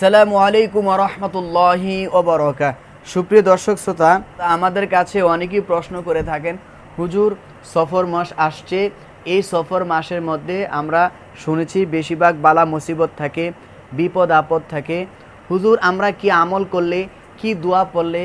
সালামু আলাইকুম রহমতুল্লাহি ওবরকা সুপ্রিয় দর্শক শ্রোতা, আমাদের কাছে অনেকেই প্রশ্ন করে থাকেন, হুজুর, সফর মাস আসছে, এই সফর মাসের মধ্যে আমরা শুনেছি বেশিরভাগ বালা মুসিবত থাকে, বিপদ আপদ থাকে। হুজুর, আমরা কি আমল করলে, কি দোয়া পড়লে,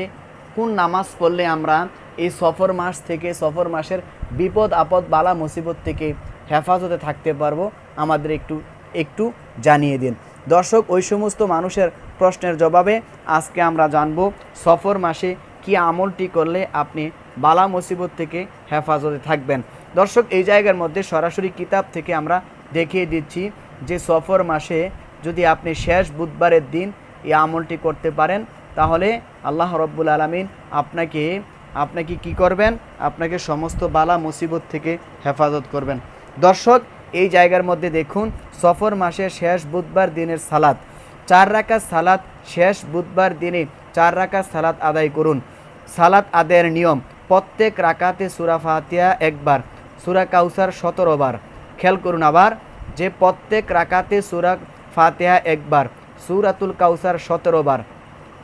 কোন নামাজ পড়লে আমরা এই সফর মাস থেকে, সফর মাসের বিপদ আপদ বালা মুসিবত থেকে হেফাজতে থাকতে পারব? আমাদের একটু একটু জানিয়ে দিন। দর্শক, ওই সমস্ত মানুষের প্রশ্নের জবাবে আজকে আমরা জানব সফর মাসে কি আমলটি করলে আপনি বালা মুসিবত থেকে হেফাজতে থাকবেন। দর্শক, এই জায়গার মধ্যে সরাসরি কিতাব থেকে আমরা দেখিয়ে দিচ্ছি যে সফর মাসে যদি আপনি শেষ বুধবারের দিন এই আমলটি করতে পারেন, তাহলে আল্লাহ রব্বুল আলমিন আপনাকে আপনাকে কি করবেন? আপনাকে সমস্ত বালা মুসিবত থেকে হেফাজত করবেন। দর্শক এই জায়গার মধ্যে দেখুন, সফর মাসের শেষ বুধবার দিনের সালাত। চার রাকাত সালাত শেষ বুধবার দিনে চার রাকাত সালাত আদায় করুন। সালাত আদায়ের নিয়ম, প্রত্যেক রাকাতে সুরা ফাতিয়া একবার, সুরা কাউসার সতেরো বার। করুন আবার, যে প্রত্যেক রাকাতে সুরা ফাতেহা একবার, সুরাতুল কাউসার সতেরো বার,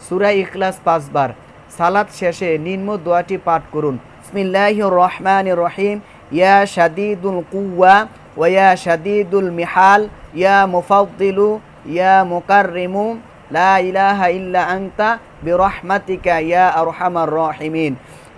সুরা ইখলাস পাঁচবার সালাত শেষে নিম্ন দোয়াটি পাঠ করুন। রহমান রহিম। ইয়া শাদিদুল কুয়া ওয়া শাদিদুল মিহাল, ইয়া মুফাদ্দিলু, ইয়া মুকাররিমু, লা ইলাহা ইল্লা আনতা বিরহমাতিকা, ইয়া আরহামার রহিমিন।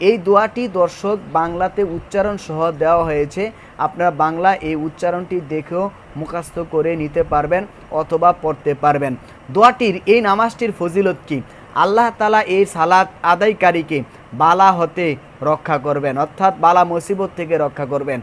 এই দোয়াটি দর্শক বাংলাতে উচ্চারণ সহ দেওয়া হয়েছে। আপনারা বাংলা এই উচ্চারণটি দেখেও মুখস্থ করে নিতে পারবেন অথবা পড়তে পারবেন। দোয়াটির এই নামাজটির ফজিলত কি? আল্লাহ তালা এই সালাত আদায়কারীকে বালা হতে রক্ষা করবেন, অর্থাৎ বালা মুসিবত থেকে রক্ষা করবেন।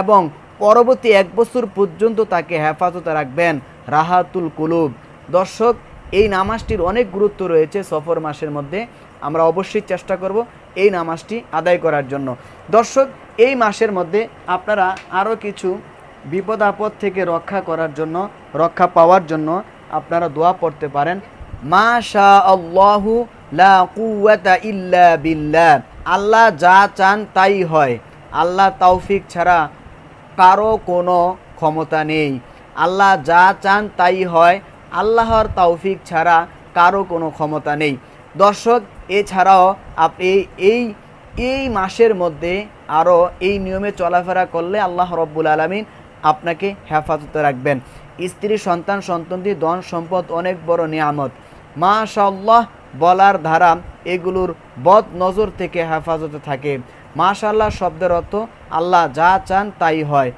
এবং পরবর্তী এক বছর পর্যন্ত তাকে হেফাজতে রাখবেন রাহাতুল কুলুব। দর্শক, এই নামাজটির অনেক গুরুত্ব রয়েছে সফর মাসের মধ্যে। আমরা অবশ্যই চেষ্টা করব এই নামাজটি আদায় করার জন্য। দর্শক, এই মাসের মধ্যে আপনারা আরও কিছু বিপদ আপদ থেকে রক্ষা করার জন্য, রক্ষা পাওয়ার জন্য আপনারা দোয়া পড়তে পারেন। মা শা আল্লাহু লা কুওয়াতা ইল্লা বিল্লাহ। আল্লাহ যা চান তাই হয়। আল্লাহ তৌফিক ছাড়া কারও কোনো ক্ষমতা নেই। আল্লাহ যা চান তাই হয়। আল্লাহর তৌফিক ছাড়া কারও কোনো ক্ষমতা নেই। দর্শক, এছাড়াও আপনি এই এই মাসের মধ্যে আরও এই নিয়মে চলাফেরা করলে আল্লাহ রব্বুল আলমিন আপনাকে হেফাজতে রাখবেন। স্ত্রী, সন্তান, সন্ততি, ধন সম্পদ অনেক বড় নিয়ামত। মাশাল্লাহ বলার ধারা এগুলোর বদ নজর থেকে হেফাজতে থাকে। মাশাল্লাহ শব্দের অর্থ আল্লাহ যা চান তাই হয়।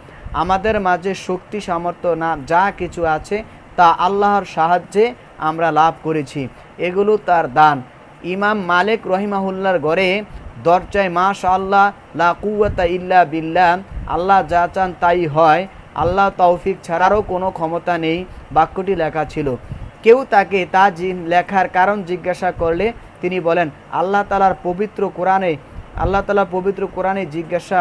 আমাদের মাঝে শক্তি, সামর্থ্য না, যা কিছু আছে তা আল্লাহর সাহায্যে আমরা লাভ করেছি। এগুলো তার দান। ইমাম মালিক রহিমাহুল্লার ঘরে দরজায় মাশ আল্লাহ লা কুয়াতা ইল্লা বিল্লাহ, আল্লাহ যা চান তাই হয়। আল্লাহ তৌফিক ছাড়ারও কোনো ক্ষমতা নেই, বাক্যটি লেখা ছিল। কেউ তাকে তা লেখার কারণ জিজ্ঞাসা করলে তিনি বলেন, আল্লাহ তালার পবিত্র কোরআনে আল্লাহ তালা পবিত্র কোরআনে জিজ্ঞাসা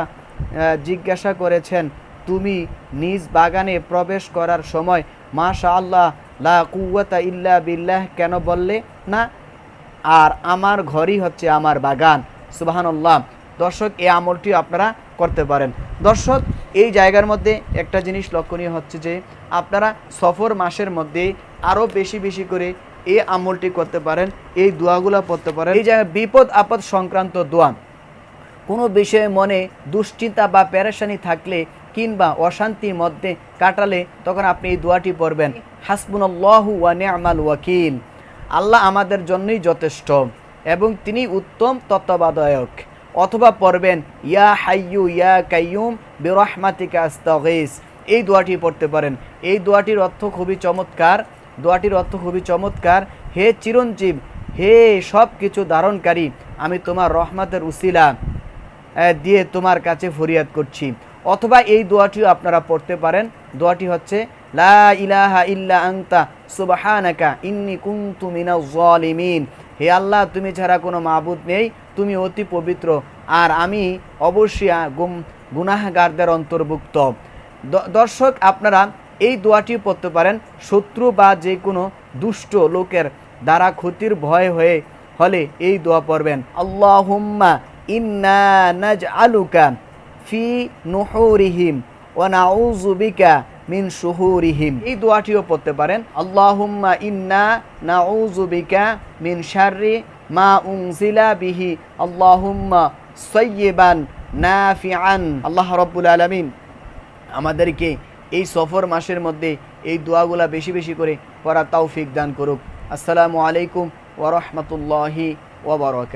জিজ্ঞাসা করেছেন, তুমি নিজ বাগানে প্রবেশ করার সময় মাশা আল্লাহ লা কুয়াতা ইল্লা বিল্লাহ কেন বললে না? আর আমার ঘরই হচ্ছে আমার বাগান। সুবাহান্লাহ দর্শক, এই আমলটি আপনারা করতে পারেন। দর্শক, এই জায়গার মধ্যে একটা জিনিস লক্ষণীয় হচ্ছে যে, আপনারা সফর মাসের মধ্যে আরও বেশি বেশি করে এই আমলটি করতে পারেন, এই দোয়াগুলো পড়তে পারেন। এই জায়গায় বিপদ আপদ সংক্রান্ত দোয়া কোনো বিষয়ে মনে দুশ্চিন্তা বা প্যারেশানি থাকলে কিংবা অশান্তির মধ্যে কাটালে তখন আপনি এই দোয়াটি পড়বেন, হাসবুনাল্লাহু ওয়া নি'মাল ওয়াকিল। আল্লাহ আমাদের জন্যই যথেষ্ট এবং তিনি উত্তম তত্ত্বাবধায়ক। অথবা পড়বেন, ইয়া হাইয়ু ইয়া কাইয়ুম বিরহমাতিকা আস্তাগিস। এই দোয়াটি পড়তে পারেন। এই দোয়াটির অর্থ খুবই চমৎকার। দোয়াটির অর্থ খুবই চমৎকার। হে চিরঞ্জীব, হে সব কিছু ধারণকারী, আমি তোমার রহমতের উসিলা। দিয়ে তোমার কাছে ফরিয়াদ করছি। অথবা এই দোয়াটিও আপনারা পড়তে পারেন। দোয়াটি হচ্ছে, লা ইলাহা ইল্লা আংতা সুবহানাকা ইন্নি কুনতু মিনাজ জালিমিন। হে আল্লাহ, তুমি ছাড়া কোনো মাবুদ নেই, তুমি অতি পবিত্র। আর আমি অবশ্যই গুম- গুনাহগারদের অন্তর্ভুক্ত। দর্শক, আপনারা এই দোয়াটি পড়তে পারেন। শত্রু বা যে কোনো দুষ্ট লোকের দ্বারা ক্ষতির ভয় হয়ে, হলে এই দোয়া পড়বেন। আল্লাহুম্মা ইন্না ফি ওয়া নাউযু বিকা মিন এই দোয়াটিও পড়তে পারেন আল্লাহুম্মা ইন্না নাউযু মিন শাররি মা উনজিলা বিহি আল্লাহুম্মা সাইয়্যিবান নাফিআন আল্লাহ রাব্বুল আমাদেরকে এই সফর মাসের মধ্যে এই দোয়াগুলা বেশি বেশি করে পড়া তৌফিক দান করুক। আসসালামু আলাইকুম ওয়া রাহমাতুল্লাহি ওয়া বারাকাতুহু।